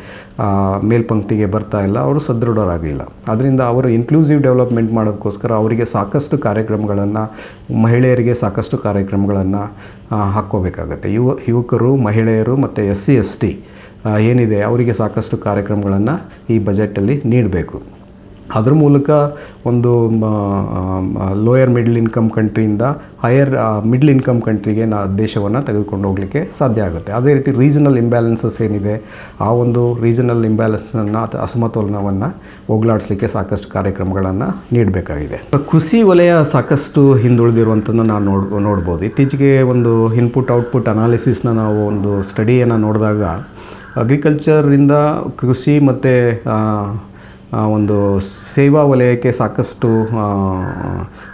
ಮೇಲ್ಪಂಕ್ತಿಗೆ ಬರ್ತಾ ಇಲ್ಲ. ಅವರು ಸದೃಢರಾಗಿಲ್ಲ. ಅದರಿಂದ ಅವರು ಇನ್ಕ್ಲೂಸಿವ್ ಡೆವಲಪ್ಮೆಂಟ್ ಮಾಡೋದಕ್ಕೋಸ್ಕರ ಅವರಿಗೆ ಸಾಕಷ್ಟು ಕಾರ್ಯಕ್ರಮಗಳನ್ನು, ಮಹಿಳೆಯರಿಗೆ ಸಾಕಷ್ಟು ಕಾರ್ಯಕ್ರಮಗಳನ್ನು ಹಾಕ್ಕೋಬೇಕಾಗತ್ತೆ. ಯುವ, ಯುವಕರು, ಮಹಿಳೆಯರು ಮತ್ತು ಎಸ್ ಸಿ, ಎಸ್ ಟಿ ಏನಿದೆ, ಅವರಿಗೆ ಸಾಕಷ್ಟು ಕಾರ್ಯಕ್ರಮಗಳನ್ನು ಈ ಬಜೆಟಲ್ಲಿ ನೀಡಬೇಕು. ಅದ್ರ ಮೂಲಕ ಒಂದು ಲೋಯರ್ ಮಿಡ್ಲ್ ಇನ್ಕಮ್ ಕಂಟ್ರಿಯಿಂದ ಹೈಯರ್ ಮಿಡ್ಲ್ ಇನ್ಕಮ್ ಕಂಟ್ರಿಗೆ ನಾ ದೇಶವನ್ನು ತೆಗೆದುಕೊಂಡು ಹೋಗಲಿಕ್ಕೆ ಸಾಧ್ಯ ಆಗುತ್ತೆ. ಅದೇ ರೀತಿ ರೀಜನಲ್ ಇಂಬ್ಯಾಲೆನ್ಸಸ್ ಏನಿದೆ, ಆ ಒಂದು ರೀಜನಲ್ ಇಂಬ್ಯಾಲೆನ್ಸನ್ನು ಅಸಮತೋಲನವನ್ನು ಹೋಗ್ಲಾಡಿಸ್ಲಿಕ್ಕೆ ಸಾಕಷ್ಟು ಕಾರ್ಯಕ್ರಮಗಳನ್ನು ನೀಡಬೇಕಾಗಿದೆ. ಕೃಷಿ ವಲಯ ಸಾಕಷ್ಟು ಹಿಂದುಳಿದಿರುವಂಥದ್ದು ನಾವು ನೋಡ್, ನೋಡ್ಬೋದು. ಇತ್ತೀಚೆಗೆ ಒಂದು ಇನ್ಪುಟ್ ಔಟ್ಪುಟ್ ಅನಾಲಿಸಿಸ್ನ ನಾವು ಒಂದು ಸ್ಟಡಿಯನ್ನು ನೋಡಿದಾಗ ಅಗ್ರಿಕಲ್ಚರಿಂದ ಕೃಷಿ ಮತ್ತು ಒಂದು ಸೇವಾ ವಲಯಕ್ಕೆ ಸಾಕಷ್ಟು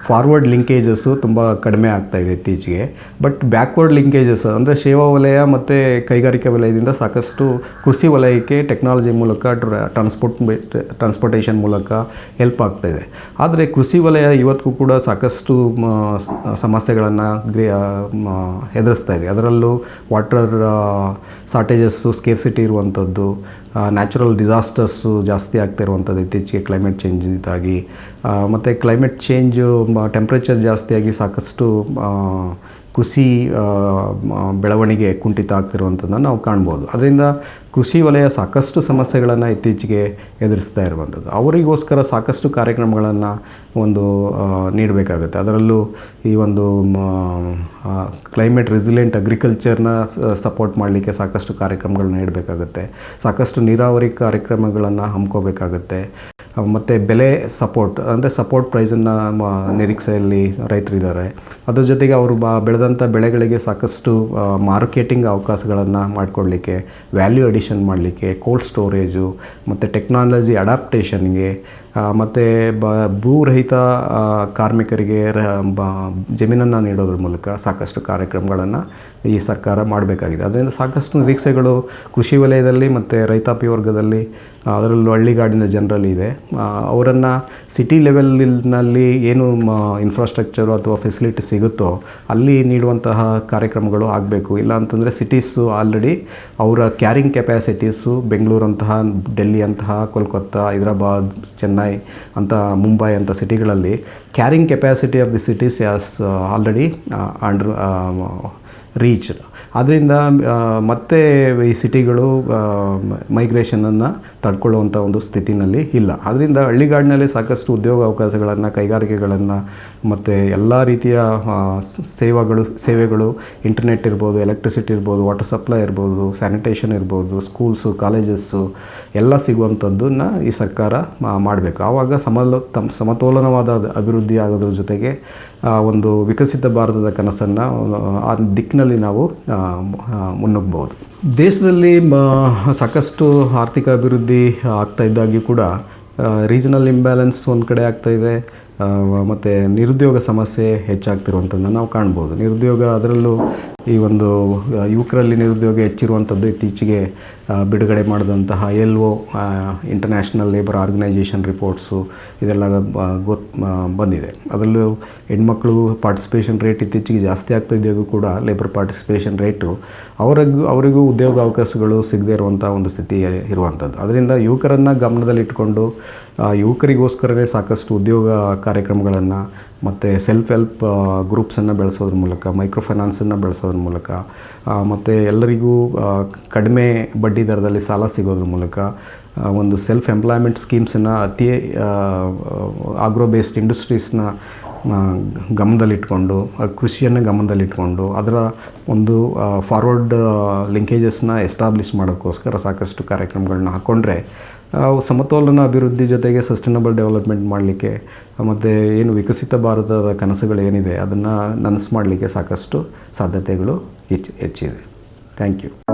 ಫಾರ್ವರ್ಡ್ ಲಿಂಕೇಜಸ್ಸು ತುಂಬ ಕಡಿಮೆ ಆಗ್ತಾ ಇದೆ ಇತ್ತೀಚೆಗೆ. ಬಟ್ ಬ್ಯಾಕ್ವರ್ಡ್ ಲಿಂಕೇಜಸ್ ಅಂದರೆ ಸೇವಾ ವಲಯ ಮತ್ತು ಕೈಗಾರಿಕಾ ವಲಯದಿಂದ ಸಾಕಷ್ಟು ಕೃಷಿ ವಲಯಕ್ಕೆ ಟೆಕ್ನಾಲಜಿ ಮೂಲಕ ಟ್ರಾನ್ಸ್ಪೋರ್ಟ್ ಟ್ರಾನ್ಸ್ಪೋರ್ಟೇಷನ್ ಮೂಲಕ ಹೆಲ್ಪ್ ಆಗ್ತಾ ಇದೆ. ಆದರೆ ಕೃಷಿ ವಲಯ ಇವತ್ತಿಗೂ ಕೂಡ ಸಾಕಷ್ಟು ಸಮಸ್ಯೆಗಳನ್ನು ಗ್ರೇ ಎದುರಿಸ್ತಾ ಇದೆ. ಅದರಲ್ಲೂ ವಾಟರ್ ಶಾರ್ಟೇಜಸ್ಸು ಸ್ಕೇರ್ಸಿಟಿ ಇರುವಂಥದ್ದು ನ್ಯಾಚುರಲ್ ಡಿಸಾಸ್ಟರ್ಸು ಜಾಸ್ತಿ ಆಗ್ತಾ ಇರುವಂಥದ್ದು ಇತ್ತೀಚೆಗೆ ಕ್ಲೈಮೇಟ್ ಚೇಂಜಿಂದಾಗಿ ಮತ್ತು ಕ್ಲೈಮೇಟ್ ಚೇಂಜು ಟೆಂಪ್ರೇಚರ್ ಜಾಸ್ತಿಯಾಗಿ ಸಾಕಷ್ಟು ಕೃಷಿ ಬೆಳವಣಿಗೆ ಕುಂಠಿತ ಆಗ್ತಿರುವಂಥದ್ದನ್ನು ನಾವು ಕಾಣ್ಬೋದು. ಅದರಿಂದ ಕೃಷಿ ವಲಯ ಸಾಕಷ್ಟು ಸಮಸ್ಯೆಗಳನ್ನು ಇತ್ತೀಚೆಗೆ ಎದುರಿಸ್ತಾ ಇರುವಂಥದ್ದು. ಅವರಿಗೋಸ್ಕರ ಸಾಕಷ್ಟು ಕಾರ್ಯಕ್ರಮಗಳನ್ನು ಒಂದು ನೀಡಬೇಕಾಗುತ್ತೆ. ಅದರಲ್ಲೂ ಈ ಒಂದು ಕ್ಲೈಮೇಟ್ ರೆಸಿಲೆಂಟ್ ಅಗ್ರಿಕಲ್ಚರ್ನ ಸಪೋರ್ಟ್ ಮಾಡಲಿಕ್ಕೆ ಸಾಕಷ್ಟು ಕಾರ್ಯಕ್ರಮಗಳನ್ನ ನೀಡಬೇಕಾಗುತ್ತೆ. ಸಾಕಷ್ಟು ನೀರಾವರಿ ಕಾರ್ಯಕ್ರಮಗಳನ್ನು ಹಮ್ಮಿಕೋಬೇಕಾಗುತ್ತೆ. ಮತ್ತು ಬೆಲೆ ಸಪೋರ್ಟ್ ಅಂದರೆ ಸಪೋರ್ಟ್ ಪ್ರೈಸನ್ನು ನಿರೀಕ್ಷೆಯಲ್ಲಿ ರೈತರಿದ್ದಾರೆ. ಅದ್ರ ಜೊತೆಗೆ ಅವರು ಬ ಬೆಳೆದಂಥ ಬೆಳೆಗಳಿಗೆ ಸಾಕಷ್ಟು ಮಾರ್ಕೆಟಿಂಗ್ ಅವಕಾಶಗಳನ್ನು ಮಾಡಿಕೊಡ್ಲಿಕ್ಕೆ ವ್ಯಾಲ್ಯೂ ಅಡಿಷನ್ ಮಾಡಲಿಕ್ಕೆ ಕೋಲ್ಡ್ ಸ್ಟೋರೇಜು ಮತ್ತು ಟೆಕ್ನಾಲಜಿ ಅಡಾಪ್ಟೇಷನ್ಗೆ ಮತ್ತು ಬ ಭೂರಹಿತ ಕಾರ್ಮಿಕರಿಗೆ ರ, ಬ, ಜಮೀನನ್ನು ನೀಡೋದ್ರ ಮೂಲಕ ಸಾಕಷ್ಟು ಕಾರ್ಯಕ್ರಮಗಳನ್ನು ಈ ಸರ್ಕಾರ ಮಾಡಬೇಕಾಗಿದೆ. ಅದರಿಂದ ಸಾಕಷ್ಟು ನಿರೀಕ್ಷೆಗಳು ಕೃಷಿ ವಲಯದಲ್ಲಿ ಮತ್ತು ರೈತಾಪಿ ವರ್ಗದಲ್ಲಿ ಅದರಲ್ಲೂ ಹಳ್ಳಿಗಾಡಿನ ಜನರಲ್ಲಿ ಇದೆ. ಅವರನ್ನು ಸಿಟಿ ಲೆವೆಲ್ನಲ್ಲಿ ಏನು ಇನ್ಫ್ರಾಸ್ಟ್ರಕ್ಚರು ಅಥವಾ ಫೆಸಿಲಿಟಿ ಸಿಗುತ್ತೋ ಅಲ್ಲಿ ನೀಡುವಂತಹ ಕಾರ್ಯಕ್ರಮಗಳು ಆಗಬೇಕು. ಇಲ್ಲ ಅಂತಂದರೆ ಸಿಟೀಸು ಆಲ್ರೆಡಿ ಅವರ ಕ್ಯಾರಿಂಗ್ ಕೆಪ್ಯಾಸಿಟೀಸು ಬೆಂಗಳೂರಂತಹ ಡೆಲ್ಲಿ ಅಂತಹ ಕೋಲ್ಕತ್ತಾ, ಹೈದರಾಬಾದ್, ಚೆನ್ನೈ ಅಂತ ಮುಂಬೈ ಅಂತ ಸಿಟಿಗಳಲ್ಲಿ carrying capacity of the cities as already under reach ಆದ್ದರಿಂದ ಮತ್ತೆ ಈ ಸಿಟಿಗಳು ಮೈಗ್ರೇಷನನ್ನು ತಡ್ಕೊಳ್ಳುವಂಥ ಒಂದು ಸ್ಥಿತಿನಲ್ಲಿ ಇಲ್ಲ. ಅದರಿಂದ ಹಳ್ಳಿಗಾಡಿನಲ್ಲಿ ಸಾಕಷ್ಟು ಉದ್ಯೋಗ ಅವಕಾಶಗಳನ್ನು, ಕೈಗಾರಿಕೆಗಳನ್ನು, ಮತ್ತು ಎಲ್ಲ ರೀತಿಯ ಸೇವೆಗಳು ಸೇವೆಗಳು ಇಂಟರ್ನೆಟ್ ಇರ್ಬೋದು ಎಲೆಕ್ಟ್ರಿಸಿಟಿ ಇರ್ಬೋದು ವಾಟರ್ ಸಪ್ಲೈ ಇರ್ಬೋದು ಸ್ಯಾನಿಟೇಷನ್ ಇರ್ಬೋದು ಸ್ಕೂಲ್ಸು ಕಾಲೇಜಸ್ಸು ಎಲ್ಲ ಸಿಗುವಂಥದ್ದನ್ನ ಈ ಸರ್ಕಾರ ಮಾಡಬೇಕು. ಆವಾಗ ಸಮಲ, ತಮ್, ಸಮತೋಲನವಾದ ಅಭಿವೃದ್ಧಿ ಆಗೋದ್ರ ಜೊತೆಗೆ ಒಂದು ವಿಕಸಿತ ಭಾರತದ ಕನಸನ್ನು, ಆ ದಿಕ್ಕಿನಲ್ಲಿ ನಾವು ಮುನ್ನುಗ್ಬೋದು ದೇಶದಲ್ಲಿ ಸಾಕಷ್ಟು ಆರ್ಥಿಕ ಅಭಿವೃದ್ಧಿ ಆಗ್ತಾ ಇದ್ದಾಗಿ ಕೂಡ ರೀಜನಲ್ ಇಂಬ್ಯಾಲೆನ್ಸ್ ಒಂದು ಕಡೆ ಆಗ್ತಾ ಇದೆ ಮತ್ತು ನಿರುದ್ಯೋಗ ಸಮಸ್ಯೆ ಹೆಚ್ಚಾಗ್ತಿರುವಂಥದ್ದನ್ನು ನಾವು ಕಾಣ್ಬೋದು. ನಿರುದ್ಯೋಗ ಅದರಲ್ಲೂ ಈ ಒಂದು ಯುವಕರಲ್ಲಿ ನಿರುದ್ಯೋಗ ಹೆಚ್ಚಿರುವಂಥದ್ದು ಇತ್ತೀಚೆಗೆ ಬಿಡುಗಡೆ ಮಾಡಿದಂತಹ L O international labour organisation reports ಇದೆಲ್ಲ ಗೊತ್ ಬಂದಿದೆ. ಅದರಲ್ಲೂ ಹೆಣ್ಮಕ್ಳು ಪಾರ್ಟಿಸಿಪೇಷನ್ ರೇಟ್ ಇತ್ತೀಚೆಗೆ ಜಾಸ್ತಿ ಆಗ್ತಾ ಇದೆಯೂ ಕೂಡ ಲೇಬರ್ ಪಾರ್ಟಿಸಿಪೇಷನ್ ರೇಟು ಅವರಿಗೂ ಅವರಿಗೂ ಉದ್ಯೋಗ ಅವಕಾಶಗಳು ಸಿಗದೇ ಇರುವಂಥ ಒಂದು ಸ್ಥಿತಿ ಇರುವಂಥದ್ದು. ಅದರಿಂದ ಯುವಕರನ್ನು ಗಮನದಲ್ಲಿಟ್ಟುಕೊಂಡು ಯುವಕರಿಗೋಸ್ಕರವೇ ಸಾಕಷ್ಟು ಉದ್ಯೋಗ ಕಾರ್ಯಕ್ರಮಗಳನ್ನು ಮತ್ತು ಸೆಲ್ಫ್ ಹೆಲ್ಪ್ ಗ್ರೂಪ್ಸನ್ನು ಬೆಳೆಸೋದ್ರ ಮೂಲಕ ಮೈಕ್ರೋ ಫೈನಾನ್ಸನ್ನು ಬೆಳೆಸೋದ್ರ ಮೂಲಕ ಮತ್ತು ಎಲ್ಲರಿಗೂ ಕಡಿಮೆ ಬಡ್ಡಿ ದರದಲ್ಲಿ ಸಾಲ ಸಿಗೋದ್ರ ಮೂಲಕ ಒಂದು ಸೆಲ್ಫ್ ಎಂಪ್ಲಾಯ್ಮೆಂಟ್ ಸ್ಕೀಮ್ಸನ್ನು ಅತಿ ಆಗ್ರೋ ಬೇಸ್ಡ್ ಇಂಡಸ್ಟ್ರೀಸ್ನ ಗಮನದಲ್ಲಿಟ್ಕೊಂಡು ಕೃಷಿಯನ್ನು ಗಮನದಲ್ಲಿಟ್ಕೊಂಡು, ಅದರ ಒಂದು ಫಾರ್ವರ್ಡ್ ಲಿಂಕೇಜಸ್ನ ಎಸ್ಟಾಬ್ಲಿಷ್ ಮಾಡೋಕ್ಕೋಸ್ಕರ ಸಾಕಷ್ಟು ಕಾರ್ಯಕ್ರಮಗಳನ್ನ ಹಾಕ್ಕೊಂಡ್ರೆ ಸಮತೋಲನ ಅಭಿವೃದ್ಧಿ ಜೊತೆಗೆ ಸಸ್ಟೈನಬಲ್ ಡೆವಲಪ್ಮೆಂಟ್ ಮಾಡಲಿಕ್ಕೆ ಮತ್ತು ಏನು ವಿಕಸಿತ ಭಾರತದ ಕನಸುಗಳೇನಿದೆ ಅದನ್ನು ನನಸು ಮಾಡಲಿಕ್ಕೆ ಸಾಕಷ್ಟು ಸಾಧ್ಯತೆಗಳು ಹೆಚ್ಚು ಹೆಚ್ಚಿದೆ. Thank you